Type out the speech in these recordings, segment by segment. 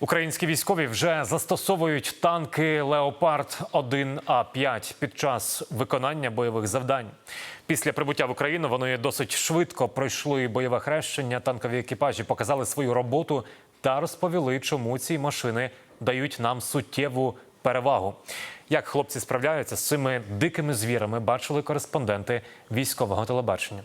Українські військові вже застосовують танки Леопард 1 А 5 під час виконання бойових завдань. Після прибуття в Україну вони досить швидко пройшли бойове хрещення. Танкові екіпажі показали свою роботу та розповіли, чому ці машини дають нам суттєву перевагу. Як хлопці справляються з цими дикими звірами, бачили кореспонденти військового телебачення.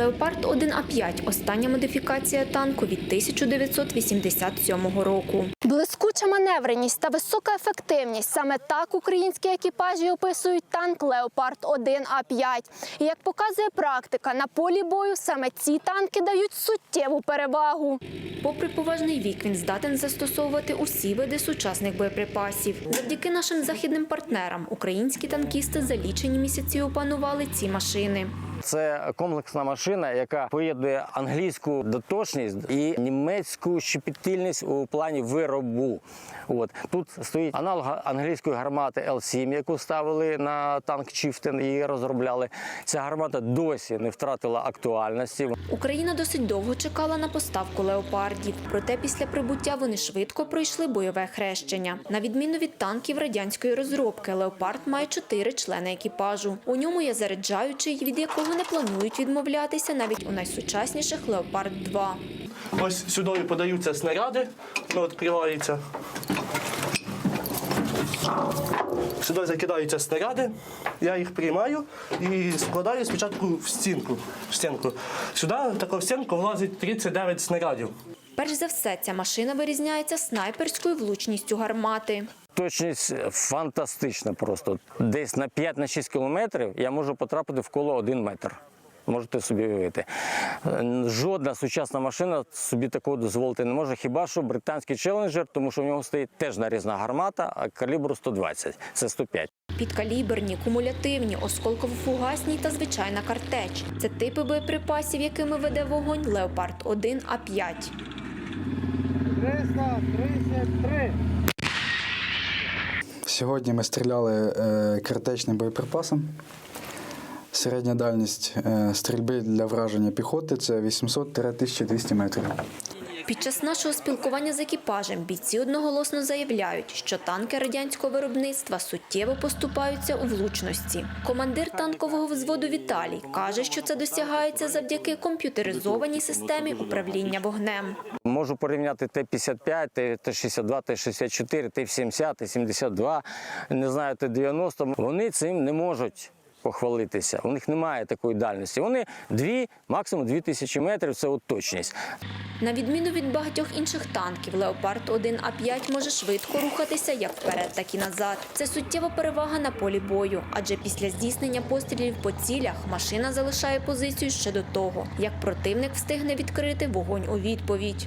Леопард 1А5 – остання модифікація танку від 1987 року. Блискуча маневреність та висока ефективність. Саме так українські екіпажі описують танк Леопард 1 А 5 І як показує практика, на полі бою саме ці танки дають суттєву перевагу. Попри поважний вік, він здатен застосовувати усі види сучасних боєприпасів. Завдяки нашим західним партнерам українські танкісти за лічені місяці опанували ці машини. Це комплексна машина, яка поєднує англійську доточність і німецьку щепетильність у плані виробу. От тут стоїть аналог англійської гармати L7, яку ставили на танк Чіфтен і розробляли. Ця гармата досі не втратила актуальності. Україна досить довго чекала на поставку леопардів. Проте після прибуття вони швидко пройшли бойове хрещення. На відміну від танків радянської розробки, леопард має чотири члени екіпажу. У ньому є заряджаючий, від якого не планують відмовлятися навіть у найсучасніших леопард 2 Ось сюди подаються снаряди, ну, відкривається. Сюди закидаються снаряди, я їх приймаю і складаю спочатку в стінку. В стінку. Сюди таку в стінку влазить 39 снарядів. Перш за все, ця машина вирізняється снайперською влучністю гармати. Точність фантастична просто. Десь на 5-6 кілометрів я можу потрапити в коло 1 метр. Можете собі уявити. Жодна сучасна машина собі такого дозволити не може. Хіба що британський челенджер, тому що в нього стоїть теж нарізна гармата, а калібру 120, це 105. Підкаліберні, кумулятивні, осколково-фугасні та звичайна картеч. Це типи боєприпасів, якими веде вогонь Леопард 1 А 5 Сьогодні ми стріляли е, критичним боєприпасом. Середня дальність е, стрільби для враження піхоти це 800-1200 метрів. Під час нашого спілкування з екіпажем бійці одноголосно заявляють, що танки радянського виробництва суттєво поступаються у влучності. Командир танкового взводу Віталій каже, що це досягається завдяки комп'ютеризованій системі управління вогнем. Можу порівняти Т-55, Т-62, Т-64, Т-70, Т-72, не знаю, Т-90. Вони цим не можуть похвалитися. У них немає такої дальності. Вони дві, максимум дві тисячі метрів це от точність. На відміну від багатьох інших танків, Леопард 1 А 5 може швидко рухатися як вперед, так і назад. Це суттєва перевага на полі бою, адже після здійснення пострілів по цілях машина залишає позицію ще до того, як противник встигне відкрити вогонь у відповідь.